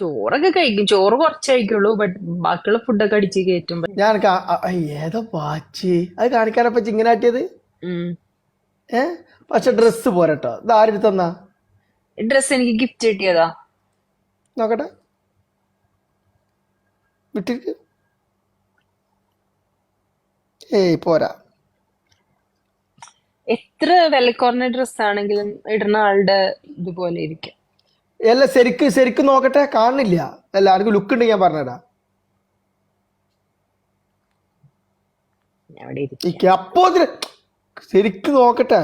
ചോറൊക്കെ കഴിക്കും. ചോറ് കുറച്ച് കഴിക്കുള്ളൂ ബട്ട് ബാക്കിയുള്ള ഫുഡൊക്കെ അടിച്ച് കയറ്റും ഞാൻ ഏതോ വാച്ച് അത് കാണിക്കാനപ്പ ഇങ്ങനെ ആട്ടിയത്. ഏ? പക്ഷെ ഡ്രസ്സ് പോരട്ടോ. ഇത് ആരെടുത്ത് തന്നാ? ഡ്രസ് എനിക്ക് ഗിഫ്റ്റ് കിട്ടിയതാ. നോക്കട്ടെ. വിട്ടിരിക്ക്. ഏയ് പോരാ. എത്ര വിലക്കുറഞ്ഞ ഡ്രസ് ആണെങ്കിലും ഇടുന്ന ആളുടെ ഇതുപോലെ ഇരിക്കും. അല്ല ശരിക്ക് ശരിക്കും നോക്കട്ടെ കാണുന്നില്ല. അല്ല എനിക്ക് ലുക്ക് ഉണ്ട് ഞാൻ പറഞ്ഞടാ അപ്പോ ശരിക്ക് നോക്കട്ടെ.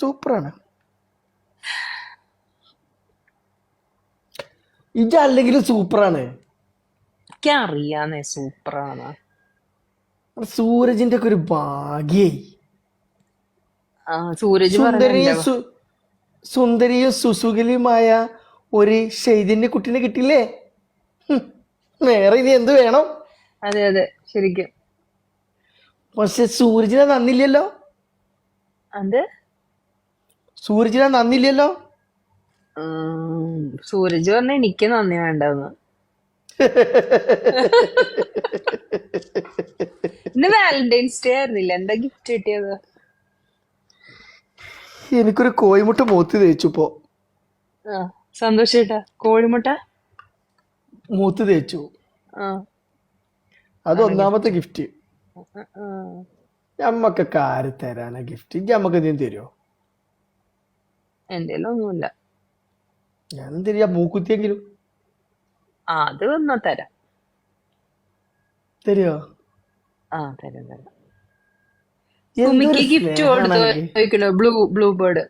സൂപ്പറാണ് ഇത് അല്ലെങ്കിലും സൂപ്പറാണ്. അറിയാന്നേ സൂപ്പറാണ്. സൂരജിന്റെ ഒക്കെ ഒരു ഭാഗ്യേ ആ സൂരജ് സുന്ദരിയും സുസുഖലിയുമായ സുന്ദരിയും ഒരു ഷെയ്ദിന്റെ കുട്ടീനെ കിട്ടില്ലേ. വേറെ ഇനി എന്ത് വേണം? അതെ അതെ ശരിക്കും. പക്ഷെ സൂരജിനെ നന്നില്ലല്ലോ അത് സൂരജിനെ നന്നില്ലല്ലോ സൂരജ് പറഞ്ഞ എനിക്ക് നന്ദി വേണ്ടെന്ന്. ഇന്ന് വാലന്റൈൻസ് ഡേ ആയിരുന്നില്ല? എന്താ ഗിഫ്റ്റ് കിട്ടിയത്? എനിക്കൊരു കോഴിമുട്ട മൂത്ത് തേച്ചു ഇപ്പോ. സന്തോഷേട്ടാ. കോഴിമുട്ട? മൂത്ത് തേച്ചു. അത് ഒന്നാമത്തെ ഗിഫ്റ്റ് ആ, കാര് തരാനാ ഗിഫ്റ്റ് ഞമ്മക്ക് എന്തെങ്കിലും തരുമോ എന്റെ ഒന്നുമില്ല. ഞാൻ തരിക മൂക്കുത്തിയെങ്കിലും. അത് ഒന്നാ തരാം. തരുമോ ആ തരാം തരാം. സുമിക്ക് ഗിഫ്റ്റ് കൊടുത്തു ചോദിക്കണോ? Blue blue bird.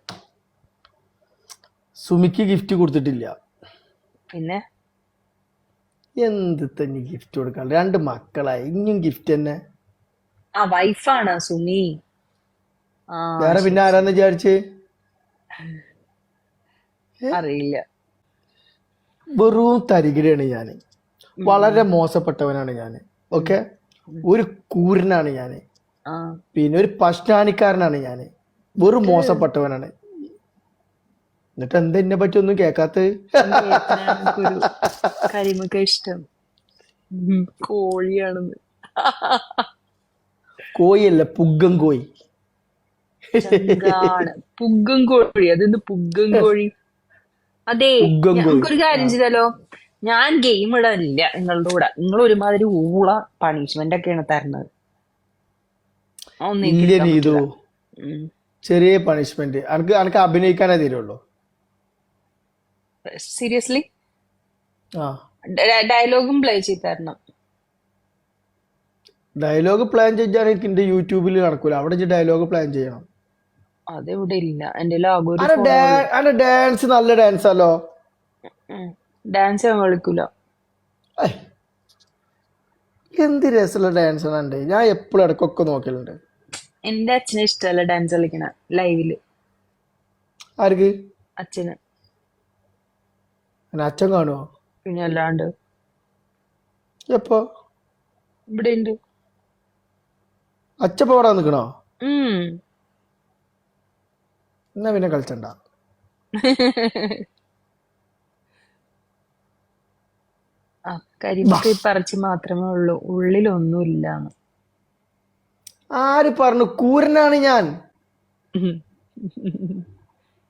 സുമിക്ക് ഗിഫ്റ്റ് കൊടുത്തിട്ടില്ല. പിന്നെ? എന്ത് തന്നെ ഗിഫ്റ്റ് കൊടുക്കാൻ? രണ്ട് മക്കളായി ഇനിയും ഗിഫ്റ്റ് തന്നെ. ആ വൈഫാണ് സുമി. വേറെ പിന്നെ ആരാന്ന് വിചാരിച്ച്? അറിയില്ല. വെറും തരികിടയാണ് ഞാൻ വളരെ മോശപ്പെട്ടവനാണ് ഞാൻ ഓക്കെ? ഒരു കൂരനാണ് ഞാൻ ആ പിന്നെ ഒരു പഷ്ടാനിക്കാരനാണ് ഞാൻ വെറും മോശപ്പെട്ടവനാണ്. എന്നിട്ട് എന്താ എന്നെ പറ്റി ഒന്നും കേക്കാത്ത? കരിമൊക്കെ ഇഷ്ടം. കോഴിയാണെന്ന്. കോഴിയല്ല പുഗ്ഗം കോഴി. പുഗ്ഗം കോഴി. അതെന്ത് പുഗ്ഗം കോഴി? അതെ. നമുക്കൊരു കാര്യം ചെയ്താലോ? ഞാൻ ഗെയിം ഇടാനില്ല നിങ്ങളുടെ കൂടെ. നിങ്ങൾ ഒരുമാതിരി ഊള പണിഷ്മെന്റ് ഒക്കെയാണ് തരുന്നത്. ഒന്നും ചെയ്തു. ചെറിയ പണിഷ്മെന്റ് അനക്ക് അനക്ക് അഭിനയിക്കാനേ തരുള്ളൂ. സീരിയസ്ലി ഡയലോഗും പ്ലേ ചെയ്ത് തരണം ഡയലോഗ് പ്ലാൻ എനിക്ക് എന്റെ യൂട്യൂബിൽ നടക്കൂല. അവിടെ ഡയലോഗ് പ്ലാൻ ചെയ്യണം. അതെവിടെ ഇല്ല. എന്റെ അന്റെ ഡാൻസ് നല്ല ഡാൻസ് അല്ലോ ഡാൻസ് ഞാൻ കളിക്കൂല. എന്ത് രസമുള്ള ഡാൻസ് ആണ് ഞാൻ എപ്പോഴും ഇടക്കൊക്കെ നോക്കലുണ്ട്. എന്റെ അച്ഛനെ ഇഷ്ടമല്ല ഡാൻസ് കളിക്കണ ലൈവിൽ ആർക്ക്? അച്ഛന്. അച്ഛൻ കാണുമോ പിന്നെ അല്ലാണ്ട്. എപ്പോ? ഇവിടെ ഉണ്ട് അച്ഛൻ പോടാ നിക്കണോ എന്നാ പിന്നെ കളിച്ചണ്ട? ആ കരിമൊക്കെ പറിച്ച് മാത്രമേ ഉള്ളൂ. ഉള്ളിലൊന്നുമില്ല ആര് പറഞ്ഞു? കൂരനാണ് ഞാൻ.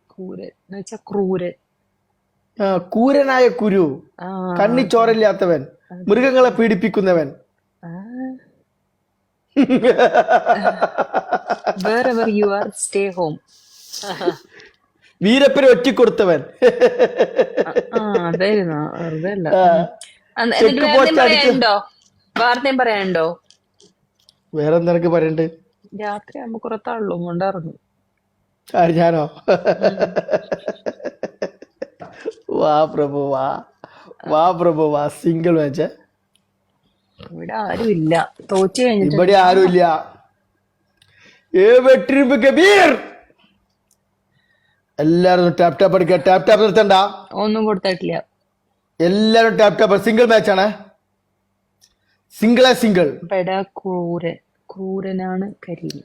കൂരൻ ക്രൂരൻ. ആ, കൂരനായ കുരു. ആ. കണ്ണി ചോരയില്ലാത്തവൻ. മൃഗങ്ങളെ പീഡിപ്പിക്കുന്നവൻ. ആ. wherever you are stay home. വീരപ്പനെ ഒറ്റിക്കൊടുത്തവൻ. ആ അതായിരുന്നു. വെറുതെ അല്ല. എന്നിട്ട് പറയാനുണ്ടോ? വാർത്തയും പറയാനുണ്ടോ? വേറെ എന്തൊക്കെ പറയണ്ട്? രാത്രി ആകുമ്പോ കുറെ തള്ളും കൊണ്ടിറങ്ങും ആര് ഞാനോ? വാ പ്രഭു വാ. വാ പ്രഭു വാ. Single match. ഇവിടെ ആരും ഇല്ല. തോറ്റു കഴിഞ്ഞിട്ട് ഇവിടെ ആരുമില്ല ഏ വെട്ടിരിപ്പ് കബീർ എല്ലാരും ടാപ്പ് ടാപ്പ് അടിക്കുക ടാപ്പ് ടാപ്പ് നിർത്തണ്ട. ഒന്നും കൊടുത്തിട്ടില്ല. എല്ലാരും ടാപ്പ് ടാപ്പ് സിംഗിൾ മാച്ച് ആണ് സിംഗിളെ സിംഗിൾ. പെട ക്രൂരൻ. ക്രൂരനാണ് കരീം.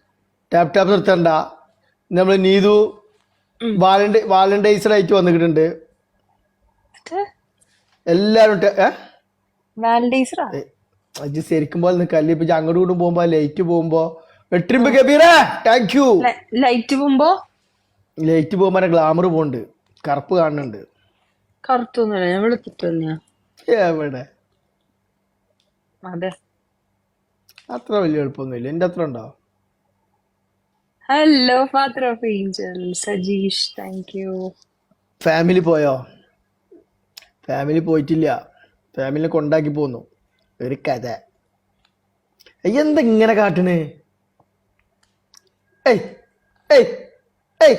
ടാപ് ടാപ്പ് നിർത്തണ്ട. നമ്മൾ നീതു വാലന്റൈ ആയിട്ട് വന്നിട്ടുണ്ട്. എല്ലാരും അത് ശരിക്കും പോലെ നിൽക്കല്ലേ ഇപ്പൊ അങ്ങോട്ട് കൂടും പോകുമ്പോ ലൈറ്റ് പോകുമ്പോ. വെട്ടിരിമ്പ് ഗബീറേ താങ്ക് യു ലൈറ്റ് പോകുമ്പോ? ലൈറ്റ് പോകുമ്പോ ഗ്ലാമർ പോണ്ട് കറുപ്പ് കാണുന്നുണ്ട്. കറുത്തൊന്നുമില്ല എവിടെ? അതെ. അത്ര വലിയ എളുപ്പമൊന്നുമില്ല. എന്റെ അത്ര ഉണ്ടോ? Hello father of Angel Sajeesh thank you family പോയോ? ഫാമിലി പോയിട്ടില്ല. ഫാമിലിനെ കൊണ്ടാക്കി പോന്നു. ഒരു കഥ. എന്തെങ്ങനെ കാട്ടണ്? ഏയ് ഏയ് ഏയ്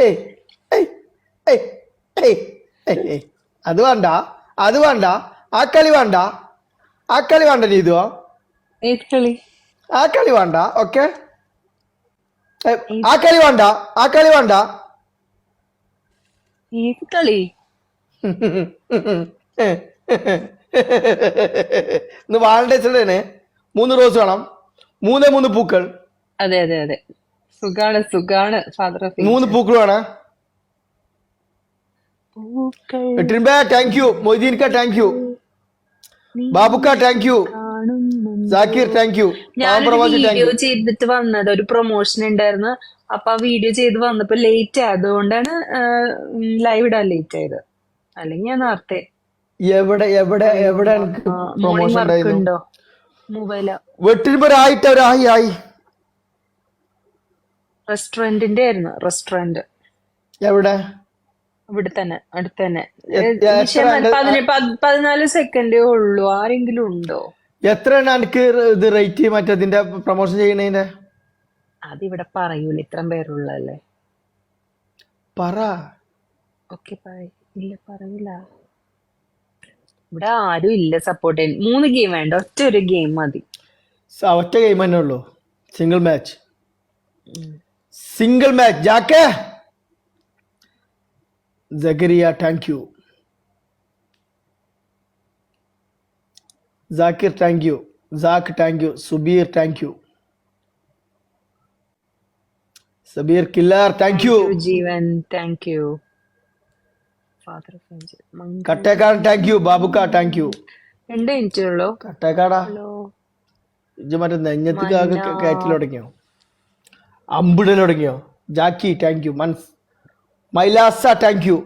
ഏയ് ഏയ് ഏയ് ഏയ് ഏയ് ഏയ്. അത് വേണ്ട അത് വേണ്ട. ആ കളി വേണ്ട. ആ കളി വേണ്ട നീതോ ആ കളി വേണ്ട ഓക്കെ ആ കളി വേണ്ട ആ കളി വേണ്ട. കളി ഇന്ന് വാലന്റൈൻസ് ഡേ ആണ് മൂന്ന് റോസ് വേണം. മൂന്നേ മൂന്ന് പൂക്കൾ. അതെ അതെ അതെ. സുഖാണ് സുഖാണ് ഫാദർ മൂന്ന് പൂക്കൾ വേണം. എട്ടിൻബേ താങ്ക് യു മൊയ്തീൻക thank you Babukka thank you Zakir thank you video ചെയ്തിട്ട് വന്നത് ഒരു പ്രൊമോഷൻ ഉണ്ടായിരുന്നു. അപ്പൊ ആ വീഡിയോ ചെയ്ത് വന്നപ്പോ ലേറ്റ് ആയതുകൊണ്ടാണ് ലൈവ് ഇടാൻ ലേറ്റ് ആയത്. അല്ലെങ്കിൽ ഞാൻ നേരത്തെ. എവിടെ എവിടെ എവിടെ പ്രൊമോഷൻ ഉണ്ടായിരുന്നു? വെട്ടിൻപൊരായിട്ട് ഒരായി ആയി. റെസ്റ്റോറന്റിന്റെ ആയിരുന്നു റെസ്റ്റോറന്റ് എവിടെ? ഇവിടെ തന്നെ അടുത്ത് തന്നെ എത്ര പതിനാല് സെക്കൻഡേ ഉള്ളൂ. ആരെങ്കിലും ഉണ്ടോ? എത്രയാണ് എനിക്ക് ഇത് റേറ്റ് മറ്റേതിന്റെ പ്രൊമോഷൻ ചെയ്യണതിന്റെ അതിവിടെ പറയൂല. ഇത്രയും പേരുള്ളല്ലേ പറ. ഓക്കെ ഇല്ല പറയില്ല. ഇവിടെ ആരും ഇല്ല സപ്പോർട്ട് ചെയ്യാൻ. മൂന്ന് ഗെയിം വേണ്ട. ഒറ്റ ഒരു ഗെയിം മതി. ഒറ്റ ഗെയിം തന്നെ ഉള്ളൂ. Single match single match ജാക്കേ! Zakariya thank you Jakir thank you Jack thank you Subeer thank you Sabeer Killar thank you Jeevan thank you father thank you Babukka thank you രണ്ട് minute കട്ടേക്കാടാ ഇജ്ജ് മറ്റേ നെഞ്ഞത്തേക്ക് കയറ്റിൽ തുടങ്ങിയോ? അമ്പിടൽ തുടങ്ങിയോ? ജാക്കി താങ്ക് യു മൻസ് ಮೈಲಾಸ thank you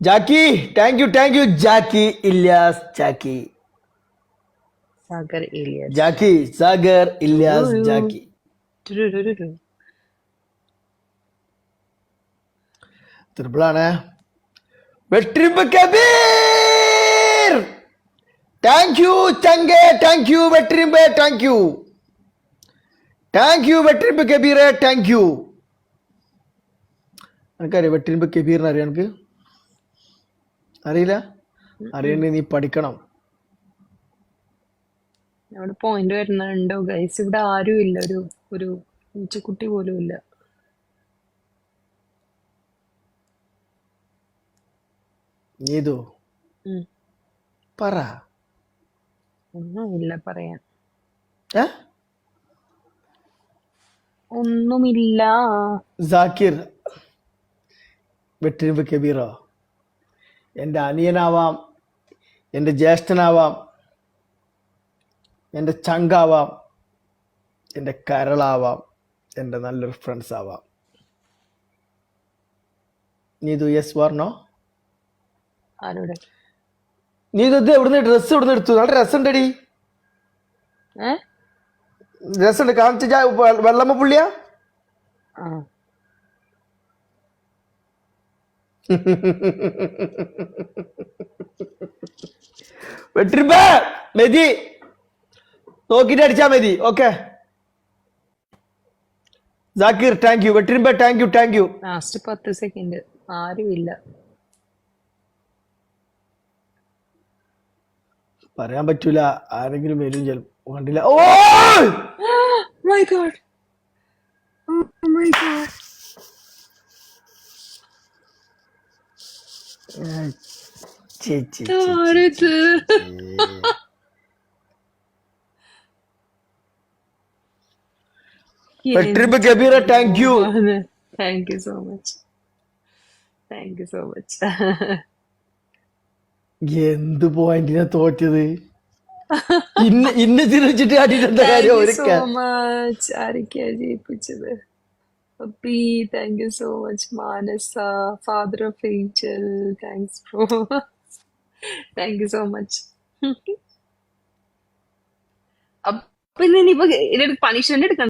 Jackie thank you thank you Jackie Ilyas Jackie Sagar Ilyas Jackie Sagar Ilyas Jackie திருப்பிளான வெற்றி கபீர் தேங்க்யூ தங்கே தேங்க்யூ வெற்றிம்பே தேங்க்யூ தேங்க்யூ வெற்றிம்பு கபீரே தேங்க்யூ എനിക്കറിയാം വെട്ടിരിമ്പ് കബീറിന് അറിയാം എനിക്ക്? അറിയില്ല? അറിയണ്ടേ നീ പഠിക്കണം. അവിടെ പോയിന്റ് വരുന്നുണ്ടോ ഗൈസ് ഇവിടെ ആരും ഇല്ല ഒരു ഒരു ഉച്ചക്കുട്ടി പോലും ഇല്ല. നീതു. പറ. ഒന്നുമില്ല പറയാൻ. ഒന്നുമില്ല. ജാക്കിർ വെട്ടിരിമ്പ് കബീറോ? എന്റെ അനിയനാവാം എന്റെ ജ്യേഷ്ഠനാവാം എന്റെ ചങ്കാവാം എന്റെ കരളാവാം എന്റെ നല്ലൊരു ഫ്രണ്ട്സ് ആവാം. നീതു യെസ് പറഞ്ഞോ? ആരോടെ? നീതു ഇത് എവിടുന്ന് ഡ്രസ്സ് എവിടുന്ന് എടുത്തു. നല്ല രസമുണ്ടടി. രസമുണ്ട്. കാണിച്ച വെള്ളമ്മ പുള്ളിയാ? ആ വെട്ടിരിമ്പ മെതി. നോക്കിട്ട് അടിച്ചാ മതി. Okay. Zakir thank you വെട്ടിരിമ്പ thank you thank you last പത്ത് സെക്കൻഡ് ആരും ഇല്ല പറയാൻ പറ്റൂല. ആരെങ്കിലും വരും ചിലപ്പോ. കണ്ടില്ല. Oh my God my God ചേച്ചി ആരത് വെട്ടിരിമ്പ കബീറ thank you thank you so much thank you so much എന്ത് പോയിന്റിനെ തോറ്റത്? ഇന്ന് ഇന്ന് ചിരിച്ചിട്ട് കാട്ടിട്ട് കാര്യം ഒരു മച്ച് ആരൊക്കെയാ ജയിപ്പിച്ചത്? അപ്പി thank you so much Manasa father of angel thanks bro thank you so much അപ്പൊ ഇന്ന് ഇനിയിപ്പോ പണിഷ്മെന്റ് എടുക്കണം